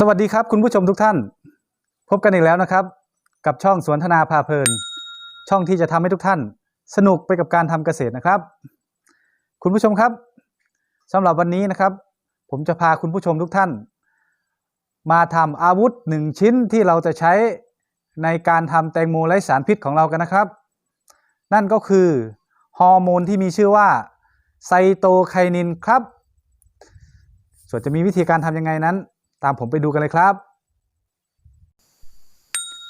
สวัสดีครับคุณผู้ชมทุกท่าน พบกันอีกแล้วนะครับ กับช่องสวนธนาพาเพลิน ช่องที่จะทำให้ทุกท่าน สนุกไปกับการทำเกษตรนะครับ คุณผู้ชมครับสำหรับวันนี้นะครับ ผมจะพาคุณผู้ชมทุกท่าน มาทำอาวุธหนึ่งชิ้นที่เราจะใช้ในการทำแตงโมไร้สารพิษของเรากันนะครับ นั่นก็คือฮอร์โมนที่มีชื่อว่าไซโตไคนินครับ ส่วนจะมีวิธีการทำยังไงนั้น ตามผมไปดูกันเลยครับ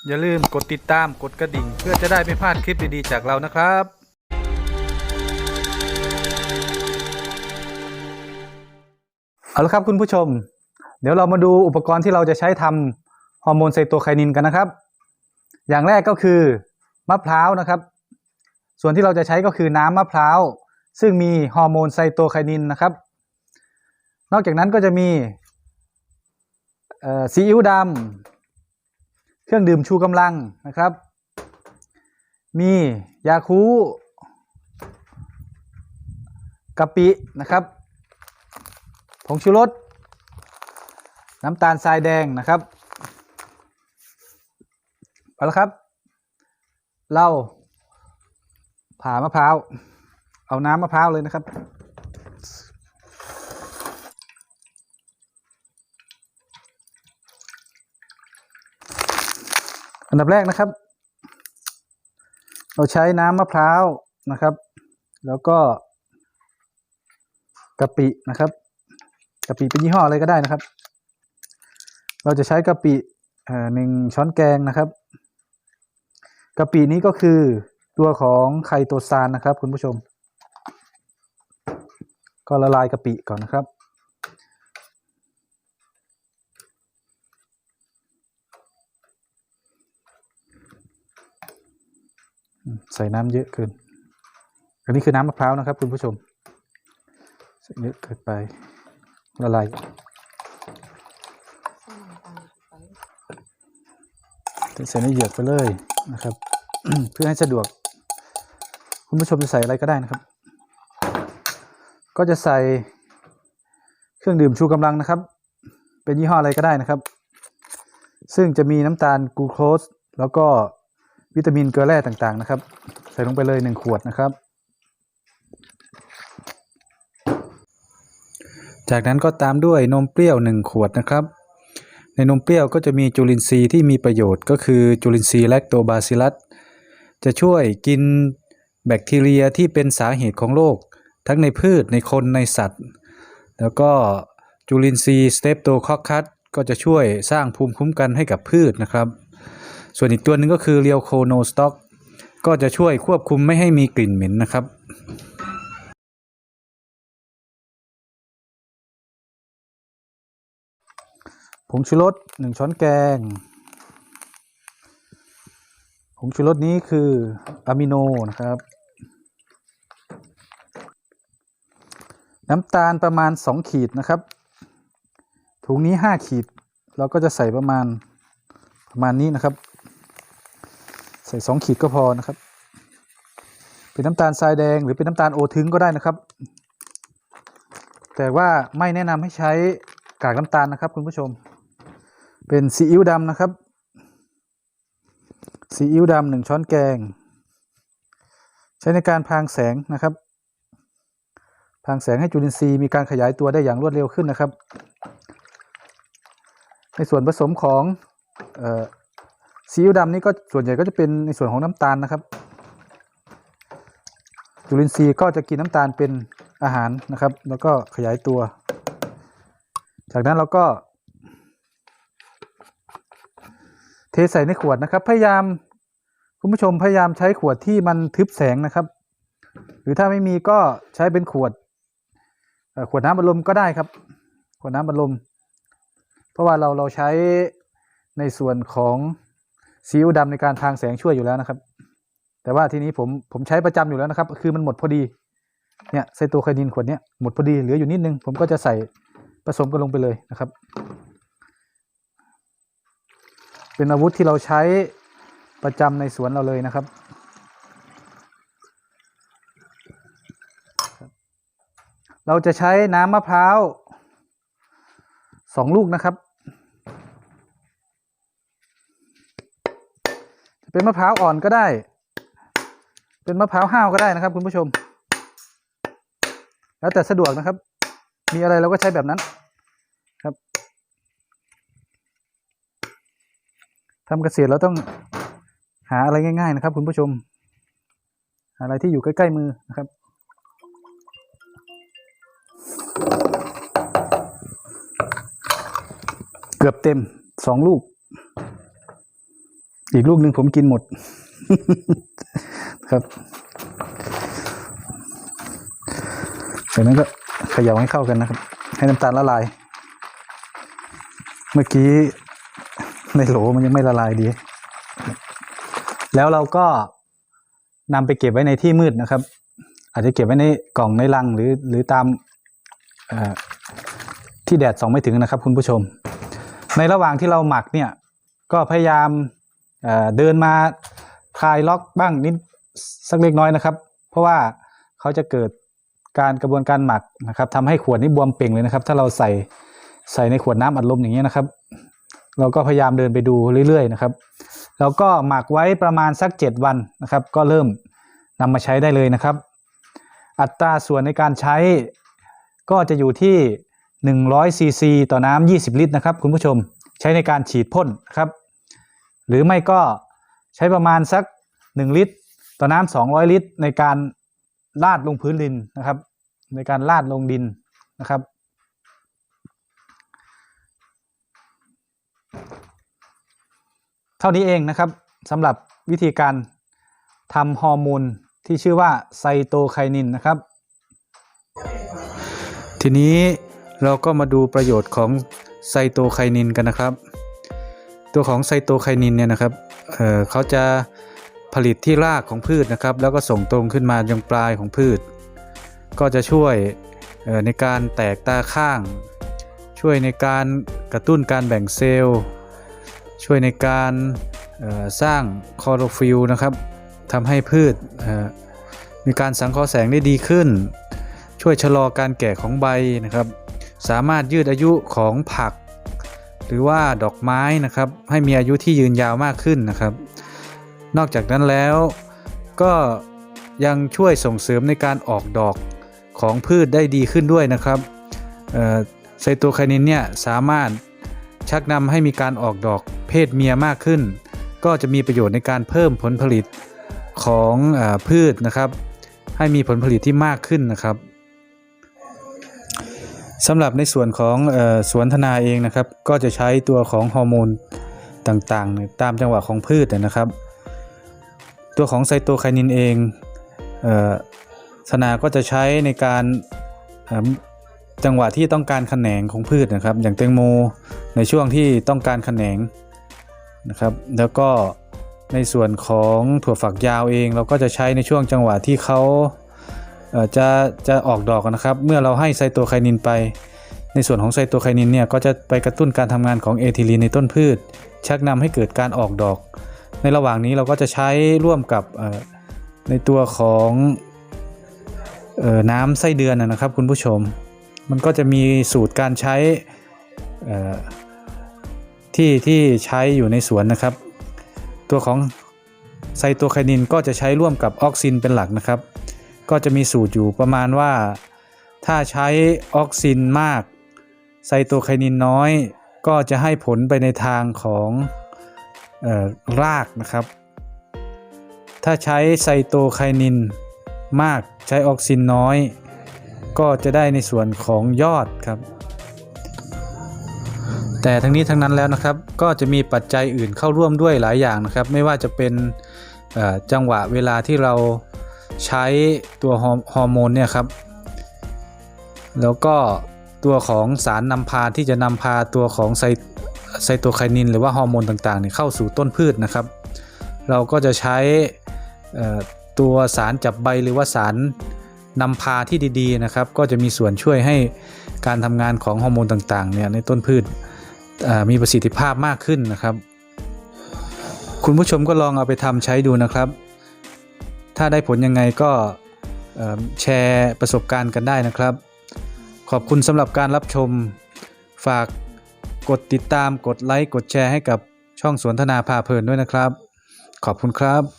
อย่าลืมกดติดตามกดกระดิ่ง เพื่อจะได้ไม่พลาดคลิปดีๆจากเรานะครับเอาละครับคุณผู้ชม เดี๋ยวเรามาดูอุปกรณ์ที่เราจะใช้ทำฮอร์โมนไซโตไคนินกันนะครับ อย่างแรกก็คือมะพร้าวนะครับ ส่วนที่เราจะใช้ก็คือน้ำมะพร้าวซึ่งมีฮอร์โมนไซโตไคนินนะครับ นอกจากนั้นก็จะมีเอ่อ ซีอิ๊วดำเครื่องดื่มชูกำลังนะครับ มียาคูกะปินะครับ ผงชูรส น้ำตาลทรายแดงนะครับเอาละครับเราผ่ามะพร้าว เอาน้ำมะพร้าวเลยนะครับ อันดับแรกนะครับ เราใช้น้ำมะพร้าวนะครับ แล้วก็กะปินะครับกะปิเป็นยี่ห้ออะไรก็ได้นะครับ เราจะใช้กะปิเอ่อหนึ่งช้อนแกงนะครับกะปินี้ก็คือตัวของไคโตซานนะครับ คุณผู้ชม ก็ละลายกะปิก่อนนะครับ ใส่น้ำเยอะเกิน อันนี้คือน้ำมะพร้าวนะครับ คุณผู้ชม ใส่เยอะเกินไปละลายใส่ในเหยือกไปเลยนะครับ เพื่อให้สะดวก คุณผู้ชมจะใส่อะไรก็ได้นะครับ ก็จะใส่เครื่องดื่มชูกำลังนะครับ เป็นยี่ห้ออะไรก็ได้นะครับ ซึ่งจะมีน้ำตาลกลูโคสแล้วก็ วิตามินเกลือแร่ต่างๆนะครับ ใส่ลงไปเลยหนึ่งขวดนะครับ จากนั้นก็ตามด้วยนมเปรี้ยว1ขวดนะครับ ในนมเปรี้ยวก็จะมีจุลินทรีย์ที่มีประโยชน์ก็คือจุลินทรีย์แลคโตบาซิลัสจะช่วยกินแบคทีเรียที่เป็นสาเหตุของโรคทั้งในพืชในคนในสัตว์ แล้วก็จุลินทรีย์สเตปโตคอคคัสก็จะช่วยสร้างภูมิคุ้มกันให้กับพืชนะครับ ส่วนอีกตัวหนึ่งก็คือเรียวโคโนสต็อกก็จะช่วยควบคุมไม่ให้มีกลิ่นเหม็นนะครับผงชูรสหนึ่งช้อนแกง ผงชูรสนี้คืออะมิโนนะครับ น้ำตาลประมาณ 2 ขีดนะครับ ถุงนี้ 5 ขีด เราก็จะใส่ประมาณประมาณนี้นะครับ ใส่2ขีดก็พอนะครับ เป็นน้ำตาลทรายแดงหรือเป็นน้ำตาลโอทึงก็ได้นะครับ แต่ว่าไม่แนะนำให้ใช้กากน้ำตาลนะครับ คุณผู้ชม เป็นซีอิ๊วดำนะครับซีอิ๊วดำหนึ่งช้อนแกง ใช้ในการพรางแสงนะครับพรางแสงให้จุลินทรีย์มีการขยายตัวได้อย่างรวดเร็วขึ้นนะครับ ในส่วนผสมของ ซีอิ๊วดำนี่ก็ส่วนใหญ่ก็จะเป็นในส่วนของน้ำตาลนะครับ จุลินทรีย์ก็จะกินน้ำตาลเป็นอาหารนะครับ แล้วก็ขยายตัว จากนั้นเราก็ เทใส่ในขวดนะครับ พยายามคุณผู้ชมพยายามใช้ขวดที่มันทึบแสงนะครับ หรือถ้าไม่มีก็ใช้เป็นขวดขวดน้ำบัดลมก็ได้ครับ ขวดน้ำบัดลม เพราะว่าเราเราใช้ในส่วนของ ซีอิ๊วดำในการพรางแสงช่วยอยู่แล้วนะครับ แต่ว่าทีนี้ผมผมใช้ประจำอยู่แล้วนะครับ คือมันหมดพอดีเนี่ยไซโตไคนินขวดเนี้ยหมดพอดีเหลืออยู่นิดนึง ผมก็จะใส่ผสมกันลงไปเลยนะครับ เป็นอาวุธที่เราใช้ประจำในสวนเราเลยนะครับเราจะใช้น้ำมะพร้าวสองลูกนะครับ เป็นมะพร้าวอ่อนก็ได้ เป็นมะพร้าวห้าวก็ได้นะครับ คุณผู้ชม แล้วแต่สะดวกนะครับ มีอะไรเราก็ใช้แบบนั้นครับทำเกษตรเราต้องหาอะไรง่าย ๆ นะครับ คุณผู้ชม อะไรที่อยู่ใกล้ๆมือนะครับเกือบเต็มสองลูก อีกลูกหนึ่งผมกินหมด ครับจากนั้นก็เขย่าให้เข้ากันนะครับ ให้น้ำตาลละลาย เมื่อกี้ในโหลมันยังไม่ละลายดี แล้วเราก็นำไปเก็บไว้ในที่มืดนะครับ อาจจะเก็บไว้ในกล่องในลังหรือหรือตามที่แดดส่องไม่ถึงนะครับ คุณผู้ชม ในระหว่างที่เราหมักเนี่ย ก็พยายาม เดินมาคลายล็อกบ้างนิดสักเล็กน้อยนะครับ เพราะว่าเขาจะเกิดการกระบวนการหมักนะครับทำให้ขวดนี้บวมเป่งเลยนะครับ ถ้าเราใส่ใส่ในขวดน้ำอัดลมอย่างเงี้ยนะครับ เราก็พยายามเดินไปดูเรื่อยๆนะครับแล้วก็หมักไว้ประมาณสัก 7 วันนะครับ ก็เริ่มนำมาใช้ได้เลยนะครับ อัตราส่วนในการใช้ก็จะอยู่ที่100ซีซีต่อน้ำ20 ลิตรนะครับ คุณผู้ชมใช้ในการฉีดพ่นครับ หรือไม่ก็ใช้ประมาณสัก 1 ลิตร ต่อน้ำ200 ลิตร ในการลาดลงพื้นดินนะครับ ในการลาดลงดินนะครับ เท่านี้เองนะครับสำหรับวิธีการทำฮอร์โมนที่ชื่อว่าไซโตไคนินนะครับ ทีนี้เราก็มาดูประโยชน์ของไซโตไคนินกันนะครับ ตัวของไซโตไคนินเนี่ยนะครับเเขาจะผลิตที่รากของพืชนะครับ แล้วก็ส่งตรงขึ้นมายังปลายของพืช ก็จะช่วยในการแตกตาข้าง ช่วยในการกระตุ้นการแบ่งเซลล์ ช่วยในการสร้างคลอโรฟิลล์นะครับทำให้พืชมีการสังเคราะห์แสงได้ดีขึ้น ช่วยชะลอการแก่ของใบนะครับ สามารถยืดอายุของผัก หรือว่าดอกไม้นะครับให้มีอายุที่ยืนยาวมากขึ้นนะครับ นอกจากนั้นแล้วก็ยังช่วยส่งเสริมในการออกดอกของพืชได้ดีขึ้นด้วยนะครับเอ่อไซโตไคนินเนี่ยสามารถชักนำให้มีการออกดอกเพศเมียมากขึ้น ก็จะมีประโยชน์ในการเพิ่มผลผลิตของอพืชนะครับ ให้มีผลผลิตที่มากขึ้นนะครับ สำหรับในส่วนของออสวนธนาเองนะครับ ก็จะใช้ตัวของฮอร์โมนต่างๆ ตามจังหวะของพืชนะครับ ตัวของไซโตไคนินเองเออธนาก็จะใช้ในการจังหวะที่ต้องการขแขนงของพืชนะครับ อย่างแตงโมในช่วงที่ต้องการขแขนงนะครับ แล้วก็ในส่วนของถั่วฝักยาวเอง เราก็จะใช้ในช่วงจังหวะที่เขา จะจะออกดอกนะครับ เมื่อเราให้ไซโตไคนินไป ในส่วนของไซโตไคนินเนี่ยก็จะไปกระตุ้นการทำงานของเอทิลีนในต้นพืช ชักนำให้เกิดการออกดอก ในระหว่างนี้เราก็จะใช้ร่วมกับในตัวของน้ำไส้เดือนนะครับคุณผู้ชม มันก็จะมีสูตรการใช้ที่ที่ใช้อยู่ในสวนนะครับ ตัวของไซโตไคนินก็จะใช้ร่วมกับออกซินเป็นหลักนะครับ ก็จะมีสูตรอยู่ประมาณว่า ถ้าใช้ออกซินมาก ไซโตไคนินน้อย ก็จะให้ผลไปในทางของออรากนะครับ ถ้าใช้ไซโตไคนินมากใช้ออกซินน้อย ก็จะได้ในส่วนของยอดครับ แต่ทั้งนี้ทั้งนั้นแล้วนะครับ ก็จะมีปัจจัยอื่นเข้าร่วมด้วยหลายอย่างนะครับ ไม่ว่าจะเป็นจังหวะเวลาที่เรา ใช้ตัวฮอร์โมนเนี่ยครับ แล้วก็ตัวของสารนำพาที่จะนำพาตัวของไซไซโตไคนิน หรือว่าฮอร์โมนต่างๆเนี่ยเข้าสู่ต้นพืชนะครับ เราก็จะใช้ตัวสารจับใบหรือว่าสารนำพาที่ดีๆนะครับ ก็จะมีส่วนช่วยให้การทำงานของฮอร์โมนต่างๆเนี่ยในต้นพืชมีประสิทธิภาพมากขึ้นนะครับ คุณผู้ชมก็ลองเอาไปทำใช้ดูนะครับ ถ้าได้ผลยังไงก็แชร์ประสบการณ์กันได้นะครับ ขอบคุณสำหรับการรับชม ฝากกดติดตามกดไลค์กดแชร์ให้กับช่องสวนทนาพาเพลินด้วยนะครับ ขอบคุณครับ